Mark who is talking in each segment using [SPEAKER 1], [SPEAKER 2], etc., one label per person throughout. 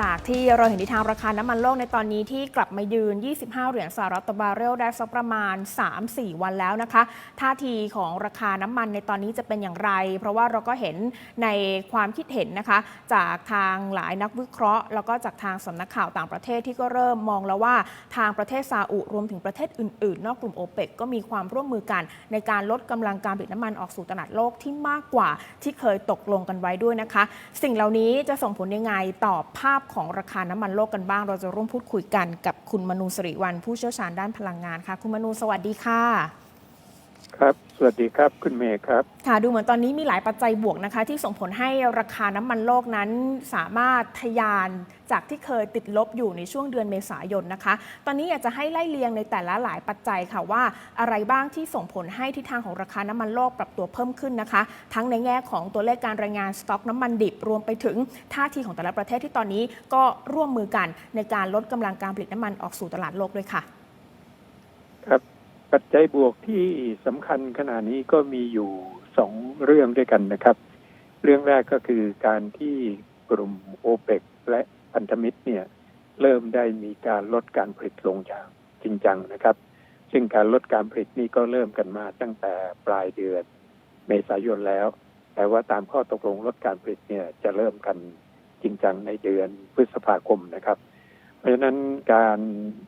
[SPEAKER 1] จากที่เราเห็นทิศทางราคาน้ำมันโลกในตอนนี้ที่กลับมายืน 25 เหรียญสหรัฐต่อบาร์เรลได้สักประมาณ 3-4 วันแล้วนะคะ ท่าทีของราคาน้ำมันในตอนนี้จะเป็นอย่างไร เพราะว่าเราก็เห็นในความคิดเห็นนะคะ จากทางหลายนักวิเคราะห์ แล้วก็จากทางสำนักข่าวต่างประเทศที่ก็เริ่มมองแล้วว่าทางประเทศซาอุรวมถึงประเทศอื่นๆ นอกกลุ่มโอเปกก็มีความร่วมมือกัน ในการลดกำลังการผลิตน้ำมันออกสู่ตลาดโลกที่มากกว่าที่เคยตกลงกันไว้ด้วยนะคะ สิ่งเหล่านี้จะส่งผลยังไงต่อภาพของราคาน้ำมันโลกกันบ้าง เราจะร่วมพูดคุยกันกับคุณมนูสิริวันผู้เชี่ยวชาญด้านพลังงานค่ะ คุณมนูสวัสดีค่ะ
[SPEAKER 2] ครับ สวัสดีครับ คุณเมย์ครับ
[SPEAKER 1] ค่ะ ดูเหมือนตอนนี้มีหลายปัจจัยบวกนะคะ ที่ส่งผลให้ราคาน้ำมันโลกนั้นสามารถทะยานจากที่เคยติดลบอยู่ในช่วงเดือนเมษายนนะคะ ตอนนี้อยากจะให้ไล่เลียงในแต่ละหลายปัจจัยค่ะว่า อะไรบ้างที่ส่งผลให้ทิศทางของราคาน้ำมันโลกปรับตัวเพิ่มขึ้นนะคะ ทั้งในแง่ของตัวเลขการรายงานสต็อกน้ำมันดิบรวมไปถึงท่าทีของแต่ละประเทศที่ตอนนี้ก็ร่วมมือกันในการลดกำลังการผลิตน้ำมันออกสู่ตลาดโลกด้วยค่ะ
[SPEAKER 2] ปัจจัยบวกที่สำคัญขณะนี้ก็มีอยู่สองเรื่องด้วยกันนะครับ เรื่องแรกก็คือการที่กลุ่มโอเปกและพันธมิตรเนี่ยเริ่มได้มีการลดการผลิตลงอย่างจริงจังนะครับ ซึ่งการลดการผลิตนี่ก็เริ่มกันมาตั้งแต่ปลายเดือนเมษายนแล้ว แต่ว่าตามข้อตกลงลดการผลิตเนี่ยจะเริ่มกันจริงจังในเดือนพฤษภาคมนะครับ ราะฉะนั้นการ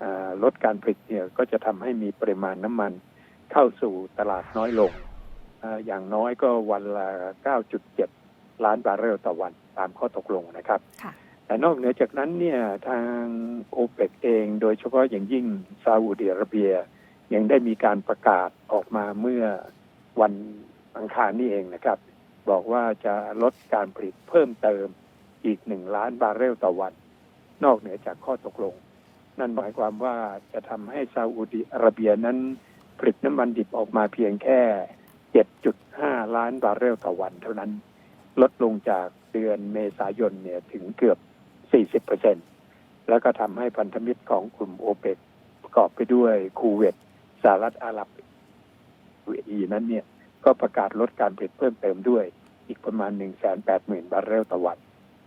[SPEAKER 2] อ่าลดการผลิตเนี่ยก็จะทำให้มีปริมาณน้ำมันเข้าสู่ตลาดน้อยลงอาอย่างน้อยก็วันละ 9.7 ล้านบาร์เรลต่อวันตามข้อตกลงนะครับ
[SPEAKER 1] ค่ะ
[SPEAKER 2] แต่นอกเหนือจากนั้นเนี่ยทางโอเปกเองโดยเฉพาะอย่างยิ่งซาอุดิอาระเบีย ยังได้มีการประกาศออกมาเมื่อวันอังคารนี่เองนะครับ บอกว่าจะลดการผลิตเพิ่มเติมอีกหนึ่งล้านบาร์เรลต่อวัน นอกเหนือจากข้อตกลง นั่นหมายความว่าจะทำให้ซาอุดิอาระเบียนั้นผลิตน้ำมันดิบออกมาเพียงแค่ 7.5 ล้านบาร์เรลต่อวันเท่านั้น ลดลงจากเดือนเมษายนเนี่ยถึงเกือบ 40เปอร์เซ็นแล้วก็ทำให้พันธมิตรของกลุ่มโอเปกประกอบไปด้วยคูเวตสหรัฐอาหรับยูเออีนั้นเนี่ยก็ประกาศลดการผลิตเพิ่มเติมด้วยอีกประมาณ 1 8 0 0 0 0 บาร์เรลต่อวัน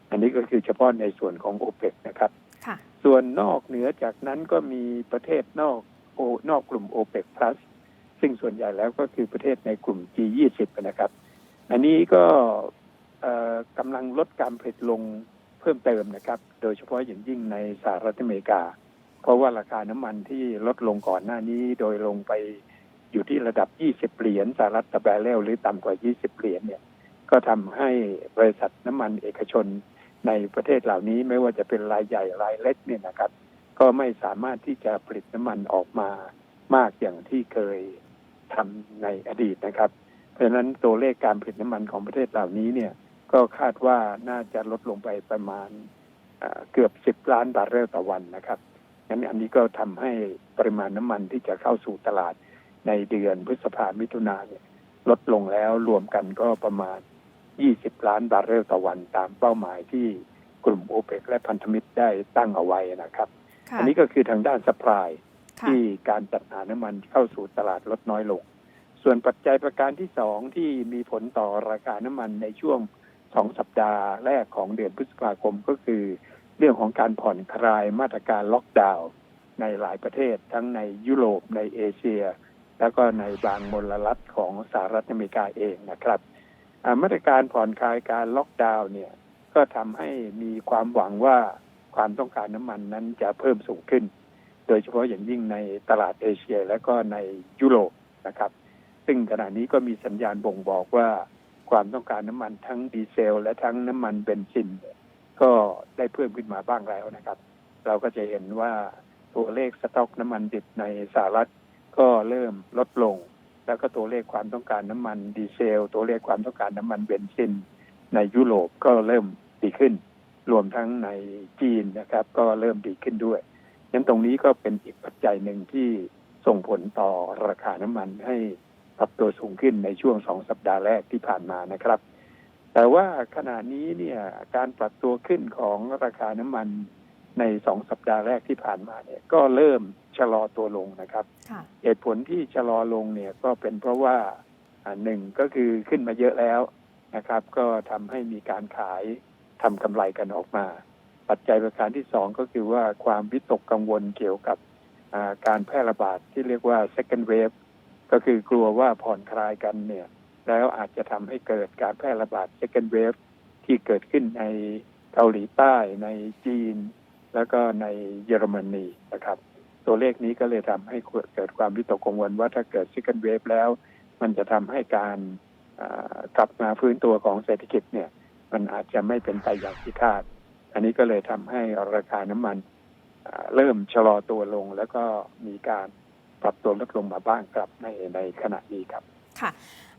[SPEAKER 2] อันนี้ก็คือเฉพาะในส่วนของโอเปกนะครับ
[SPEAKER 1] ค่ะ
[SPEAKER 2] ส่วนนอกเหนือจากนั้นก็มีประเทศนอกโอนอกกลุ่มโอเปก plus ซึ่งส่วนใหญ่แล้วก็คือประเทศในกลุ่ม G20 นะครับ อันนี้ก็เอ่อกำลังลดการผลิตลงเพิ่มเติมนะครับ โดยเฉพาะอย่างยิ่งในสหรัฐอเมริกา เพราะว่าราคาน้ำมันที่ลดลงก่อนหน้านี้โดยลงไปอยู่ที่ระดับ 20 เหรียญสหรัฐต่อแบเรลหรือต่ำกว่า 20 เหรียญเนี่ย ก็ทำให้บริษัทน้ำมันเอกชน ในประเทศเหล่านี้ไม่ว่าจะเป็นรายใหญ่รายเล็กเนี่ยนะครับ ก็ไม่สามารถที่จะผลิตน้ำมันออกมามากอย่างที่เคยทำในอดีตนะครับ เพราะฉะนั้นตัวเลขการผลิตน้ำมันของประเทศเหล่านี้เนี่ย ก็คาดว่าน่าจะลดลงไปประมาณเกือบ10ล้านบาร์เรลต่อวันนะครับงั้นอันนี้ก็ทำให้ปริมาณน้ำมันที่จะเข้าสู่ตลาดในเดือนพฤษภามิถุนาเนี่ยลดลงแล้วรวมกันก็ประมาณ 20 ล้านบาร์เรลต่อวันตามเป้าหมายที่กลุ่มโอเปกและพันธมิตรได้ตั้งเอาไว้นะครับ
[SPEAKER 1] ค่ะ
[SPEAKER 2] อันนี้ก็คือทางด้านสป라이
[SPEAKER 1] ค่ะ
[SPEAKER 2] ที่การจัดหาน้ำมันเข้าสู่ตลาดลดน้อยลง ส่วนปัจจัยประการที่สองที่มีผลต่อราคาน้ำมันในช่วงสองสัปดาห์แรกของเดือนพฤษภาคมก็คือ เรื่องของการผ่อนคลายมาตรการล็อกดาวน์ในหลายประเทศทั้งในยุโรปในเอเชีย แล้วก็ในบางมลรัฐของสหรัฐอเมริกาเองนะครับอ่า มาตรการผ่อนคลายการล็อกดาวน์เนี่ย ก็ทำให้มีความหวังว่าความต้องการน้ำมันนั้นจะเพิ่มสูงขึ้น โดยเฉพาะอย่างยิ่งในตลาดเอเชียและก็ในยุโรปนะครับ ซึ่งขณะนี้ก็มีสัญญาณบ่งบอกว่าความต้องการน้ำมันทั้งดีเซล และทั้งน้ำมันเบนซิน ก็ได้เพิ่มขึ้นมาบ้างแล้วนะครับ เราก็จะเห็นว่าตัวเลขสต็อกน้ำมันดิบในสหรัฐก็เริ่มลดลง แล้วก็ตัวเลขความต้องการน้ำมันดีเซล ตัวเลขความต้องการน้ำมันเบนซิน ในยุโรปก็เริ่มดีขึ้น รวมทั้งในจีนนะครับ ก็เริ่มดีขึ้นด้วยงั้นตรงนี้ก็เป็นอีกปัจจัยหนึ่งที่ส่งผลต่อราคาน้ำมันให้ปรับตัวสูงขึ้นในช่วงสองสัปดาห์แรกที่ผ่านมานะครับ แต่ว่าขณะนี้เนี่ยการปรับตัวขึ้นของราคาน้ำมันในสองสัปดาห์แรกที่ผ่านมาเนี่ย ก็เริ่ม ชะลอตัวลงนะครับ
[SPEAKER 1] ค่ะ
[SPEAKER 2] เหตุผลที่ชะลอลงเนี่ยก็เป็นเพราะว่าอ่าหนึ่งก็คือขึ้นมาเยอะแล้วนะครับ ก็ทำให้มีการขายทำกำไรกันออกมา ปัจจัยประการที่สองก็คือว่าความวิตกกังวลเกี่ยวกับอ่าการแพร่ระบาดที่เรียกว่า second wave ก็คือกลัวว่าผ่อนคลายกันเนี่ย แล้วอาจจะทำให้เกิดการแพร่ระบาด second wave ที่เกิดขึ้นในเกาหลีใต้ในจีน แล้วก็ในเยอรมนีนะครับ ตัวเลขนี้ก็เลยทำให้เกิดความวิตกกังวลว่าถ้าเกิดซิกเกิลเวฟแล้ว มันจะทำให้การกลับมาฟื้นตัวของเศรษฐกิจเนี่ย มันอาจจะไม่เป็นไปอย่างที่คาด อันนี้ก็เลยทำให้ราคาน้ำมันเริ่มชะลอตัวลง แล้วก็มีการปรับตัวลดลงมาบ้างครับในในขณะนี้ครับ
[SPEAKER 1] ค่ะ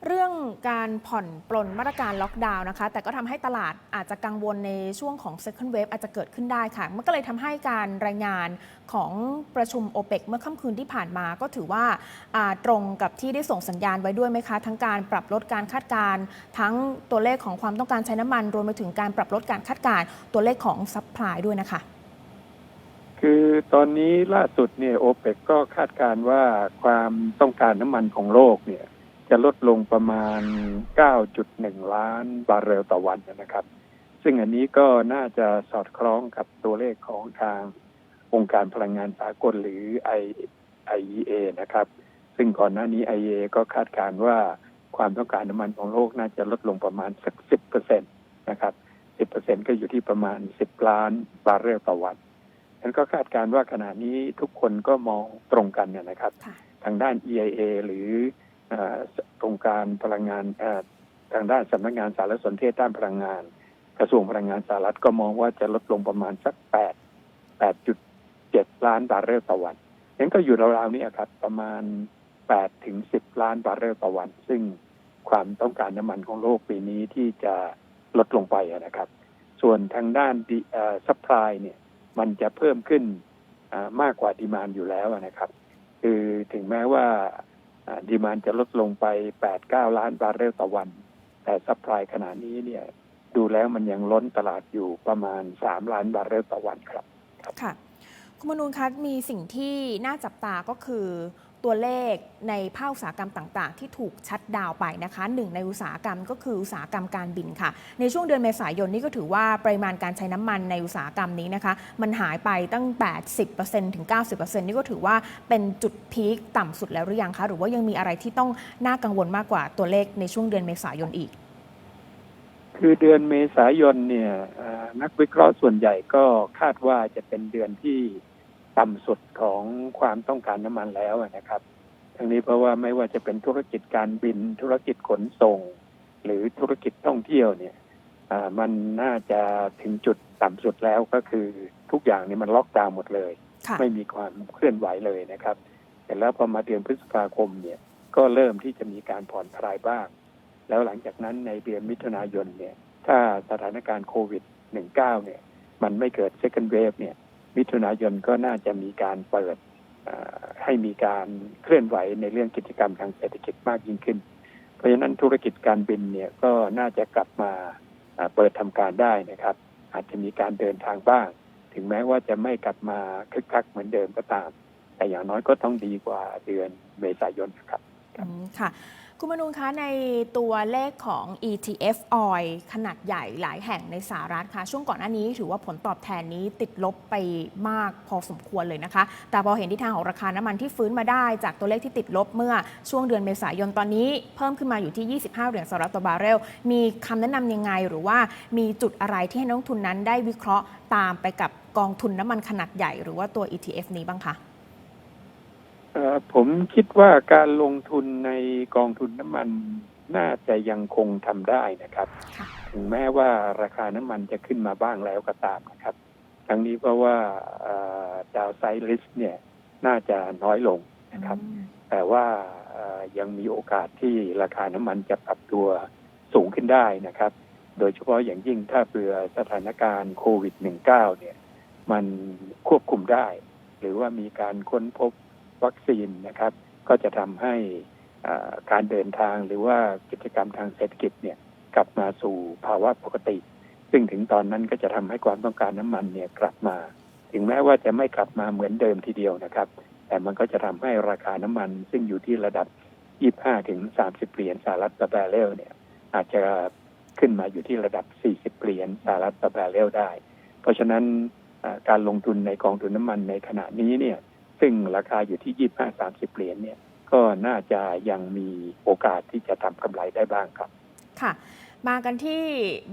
[SPEAKER 1] เรื่องการผ่อนปลนมาตรการล็อกดาวน์นะคะ แต่ก็ทำให้ตลาดอาจจะกังวลในช่วงของ second wave อาจจะเกิดขึ้นได้ค่ะ มันก็เลยทำให้การรายงานของประชุมโอเปกเมื่อค่ำคืนที่ผ่านมาก็ถือว่าาตรงกับที่ได้ส่งสัญญาณไว้ด้วยไหมคะ ทั้งการปรับลดการคาดการณ์ทั้งตัวเลขของความต้องการใช้น้ำมัน รวมไปถึงการปรับลดการคาดการณ์ตัวเลขของซัพพลายด้วยนะคะ
[SPEAKER 2] คือตอนนี้ล่าสุดเนี่ยโอเปกก็คาดการณ์ว่าความต้องการน้ำมันของโลกเนี่ย จะลดลงประมาณ 9.1 ล้านบาร์เรลต่อวันนะครับ ซึ่งอันนี้ก็น่าจะสอดคล้องกับตัวเลขของทางองค์การพลังงานสากลหรือ I IEA นะครับ ซึ่งก่อนหน้านี้ IEA ก็คาดการณ์ว่าความต้องการน้ำมันของโลกน่าจะลดลงประมาณสัก 10เปอร์เซ็นตนะครับ 10เปอร์เซ็นก็อยู่ที่ประมาณ 10 ล้านบาร์เรลต่อวันฉันก็คาดการณ์ว่าขณะนี้ทุกคนก็มองตรงกันเนี่ยนะครับ
[SPEAKER 1] ค่ะ
[SPEAKER 2] ทางด้าน EIA หรือเอ่อองค์การพลังงานทางด้านสำนักงานสารสนเทศด้านพลังงาน กระทรวงพลังงานสหรัฐก็มองว่าจะลดลงประมาณสัก8 8.7ล้านบาร์เรลต่อวันนั้นก็อยู่ราวๆนี้ครับประมาณ8ถึง10ล้านบาร์เรลต่อวัน ซึ่งความต้องการน้ำมันของโลกปีนี้ที่จะลดลงไปนะครับ ส่วนทางด้านซัพพลายเนี่ยมันจะเพิ่มขึ้นมากกว่าดีมานอยู่แล้วนะครับ คือถึงแม้ว่า ดีมานจะลดลงไป 8-9 ล้านบาร์เรลต่อวัน แต่ซัพพลายขณะนี้เนี่ยดูแล้วมันยังล้นตลาดอยู่ประมาณ 3 ล้านบาร์เรลต่อวันครับ
[SPEAKER 1] ค่ะ คุณมนูนคะมีสิ่งที่น่าจับตาก็คือ ตัวเลขในภาคอุตสาหกรรมต่างๆ ที่ถูกชัดดาวไปนะคะหนึ่งในอุตสาหกรรมก็คืออุตสาหกรรมการบินค่ะ ในช่วงเดือนเมษายนนี่ก็ถือว่าปริมาณการใช้น้ำมันในอุตสาหกรรมนี้นะคะมันหายไปตั้ง 80%ถึง 90%นี่ก็ถือว่าเป็นจุดพีคต่ำสุดแล้วหรือยังคะ หรือว่ายังมีอะไรที่ต้องน่ากังวลมากกว่าตัวเลขในช่วงเดือนเมษายนอีก
[SPEAKER 2] คือเดือนเมษายนเนี่ยนักวิเคราะห์ส่วนใหญ่ก็คาดว่าจะเป็นเดือนที่ ต่ำสุดของความต้องการน้ำมันแล้วนะครับทั้งนี้เพราะว่าไม่ว่าจะเป็นธุรกิจการบินธุรกิจขนส่ง หรือธุรกิจท่องเที่ยวเนี่ยอ่ามันน่าจะถึงจุดต่ำสุดแล้วก็คือทุกอย่างนี่มันล็อกดาวน์หมดเลย
[SPEAKER 1] ค่ะ
[SPEAKER 2] ไม่มีความเคลื่อนไหวเลยนะครับแต่แล้วพอมาเดือนพฤษภาคมเนี่ยก็เริ่มที่จะมีการผ่อนคลายบ้าง แล้วหลังจากนั้นในเดือนมิถุนายนเนี่ย ถ้าสถานการณ์โควิด -19 เนี่ย มันไม่เกิด second wave เนี่ย มิถุนายนก็น่าจะมีการเปิดให้มีการเคลื่อนไหวในเรื่องกิจกรรมทางเศรษฐกิจมากยิ่งขึ้น เพราะฉะนั้นธุรกิจการบินเนี่ยก็น่าจะกลับมาเปิดทำการได้นะครับ อาจจะมีการเดินทางบ้าง ถึงแม้ว่าจะไม่กลับมาคึกคักเหมือนเดิมก็ตาม แต่อย่างน้อยก็ต้องดีกว่าเดือนเมษายนครับ
[SPEAKER 1] ค่ะ คุณมนูนคะในตัวเลขของ ETF oil ขนาดใหญ่หลายแห่งในสหรัฐค่ะ ช่วงก่อนหน้านี้ถือว่าผลตอบแทนนี้ติดลบไปมากพอสมควรเลยนะคะ แต่พอเห็นทิศทางของราคาน้ำมันที่ฟื้นมาได้จากตัวเลขที่ติดลบเมื่อช่วงเดือนเมษายนตอนนี้ เพิ่มขึ้นมาอยู่ที่ 25 เหรียญสหรัฐต่อบาร์เรล มีคำแนะนำยังไงหรือว่ามีจุดอะไรที่ให้นักทุนนั้นได้วิเคราะห์ตามไปกับกองทุนน้ำมันขนาดใหญ่ หรือว่าตัว ETF นี้บ้างคะ
[SPEAKER 2] ผมคิดว่าการลงทุนในกองทุนน้ำมันน่าจะยังคงทำได้นะครับ
[SPEAKER 1] ค่ะ
[SPEAKER 2] ถึงแม้ว่าราคาน้ำมันจะขึ้นมาบ้างแล้วก็ตามนะครับ ทั้งนี้เพราะว่าดาวไซริสเนี่ยน่าจะน้อยลงนะครับ แต่ว่าเอ่อยังมีโอกาสที่ราคาน้ำมันจะปรับตัวสูงขึ้นได้นะครับ โดยเฉพาะอย่างยิ่งถ้าเผื่อสถานการณ์โควิด -19 เนี่ย มันควบคุมได้ หรือว่ามีการค้นพบ วัคซีนนะครับ ก็จะทำให้การเดินทางหรือว่ากิจกรรมทางเศรษฐกิจเนี่ยกลับมาสู่ภาวะปกติ ซึ่งถึงตอนนั้นก็จะทำให้ความต้องการน้ำมันเนี่ยกลับมา ถึงแม้ว่าจะไม่กลับมาเหมือนเดิมทีเดียวนะครับ แต่มันก็จะทำให้ราคาน้ำมัน ซึ่งอยู่ที่ระดับ 25ถึง30 เหรียญสหรัฐต่อแบเรลเนี่ย อาจจะขึ้นมาอยู่ที่ระดับ 40 เหรียญสหรัฐต่อแบเรลได้ เพราะฉะนั้นการลงทุนในกองทุนน้ำมันในขณะนี้เนี่ย ซึ่งราคาอยู่ที่ยี่ห้าสามสิบเหรียญเนี่ยก็น่าจะยังมีโอกาสที่จะทำกำไรได้บ้างครับ
[SPEAKER 1] ค่ะ มากันที่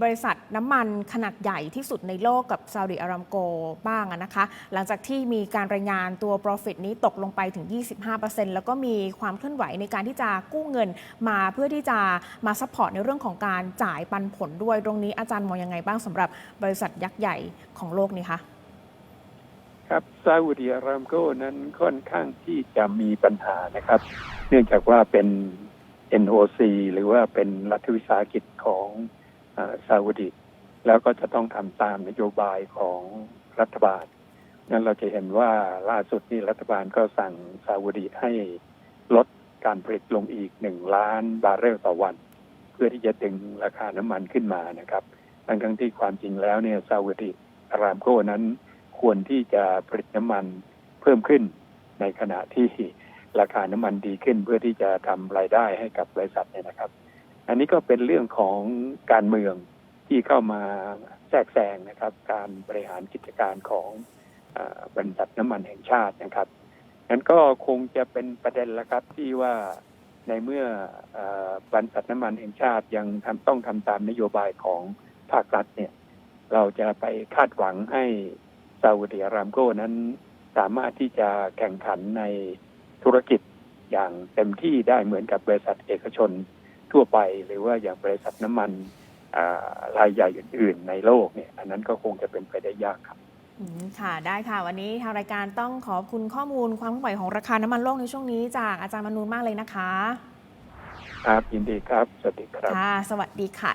[SPEAKER 1] บริษัทน้ำมันขนาดใหญ่ที่สุดในโลกกับซาอุดิอารามโกบ้างนะคะ หลังจากที่มีการรายงานตัว profit นี้ตกลงไปถึง 25%แล้วก็มีความเคลื่อนไหวในการที่จะกู้เงินมาเพื่อที่จะมาซัพพอร์ตในเรื่องของการจ่ายปันผลด้วย ตรงนี้อาจารย์มองยังไงบ้างสำหรับบริษัทยักษ์ใหญ่ของโลกนี้คะ
[SPEAKER 2] ครับซาอุดิอารามโกนั้นค่อนข้างที่จะมีปัญหานะครับ เนื่องจากว่าเป็น NOC หรือว่าเป็นรัฐวิสาหกิจของอซาอุดิแล้วก็จะต้องทำตามนโยบายของรัฐบาลนั้นเราจะเห็นว่าล่าสุดนี่รัฐบาลก็สั่งซาอุดิให้ลดการผลิตลงอีกหนึ่งล้านบาร์เรลต่อวัน เพื่อที่จะดึงราคาน้ำมันขึ้นมานะครับทั้งทั้งที่ความจริงแล้วเนี่ยซาอุดิอารามโกนั้น ควรที่จะผลิตน้ำมันเพิ่มขึ้น ในขณะที่ราคาน้ำมันดีขึ้น เพื่อที่จะทำรายได้ให้กับบริษัทเนี่ยนะครับ อันนี้ก็เป็นเรื่องของการเมืองที่เข้ามาแทรกแซงนะครับ การบริหารกิจการของอบริษัทน้ำมันแห่งชาตินะครับนั้นก็คงจะเป็นประเด็นล้วครับที่ว่าในเมื่ออบริษัทน้ำมันแห่งชาติยังทำต้องทำตามนโยบายของภาครัฐเนี่ย เราจะไปคาดหวังให้ ซาอุดิอารามโกนั้นสามารถที่จะแข่งขันในธุรกิจอย่างเต็มที่ได้เหมือนกับบริษัทเอกชนทั่วไป หรือว่าอย่างบริษัทน้ำมันอ่ารายใหญ่อื่น ๆ ในโลกเนี่ย อันนั้นก็คงจะเป็นไปได้ยากครับ
[SPEAKER 1] อืมค่ะได้ค่ะวันนี้ทางรายการต้องขอบคุณข้อมูลความเคลื่อนไหวของราคาน้ำมันโลกในช่วงนี้จากอาจารย์มนูนมากเลยนะคะ
[SPEAKER 2] ครับยินดีครับ สวัสดีครับ
[SPEAKER 1] ค่ะสวัสดีค่ะ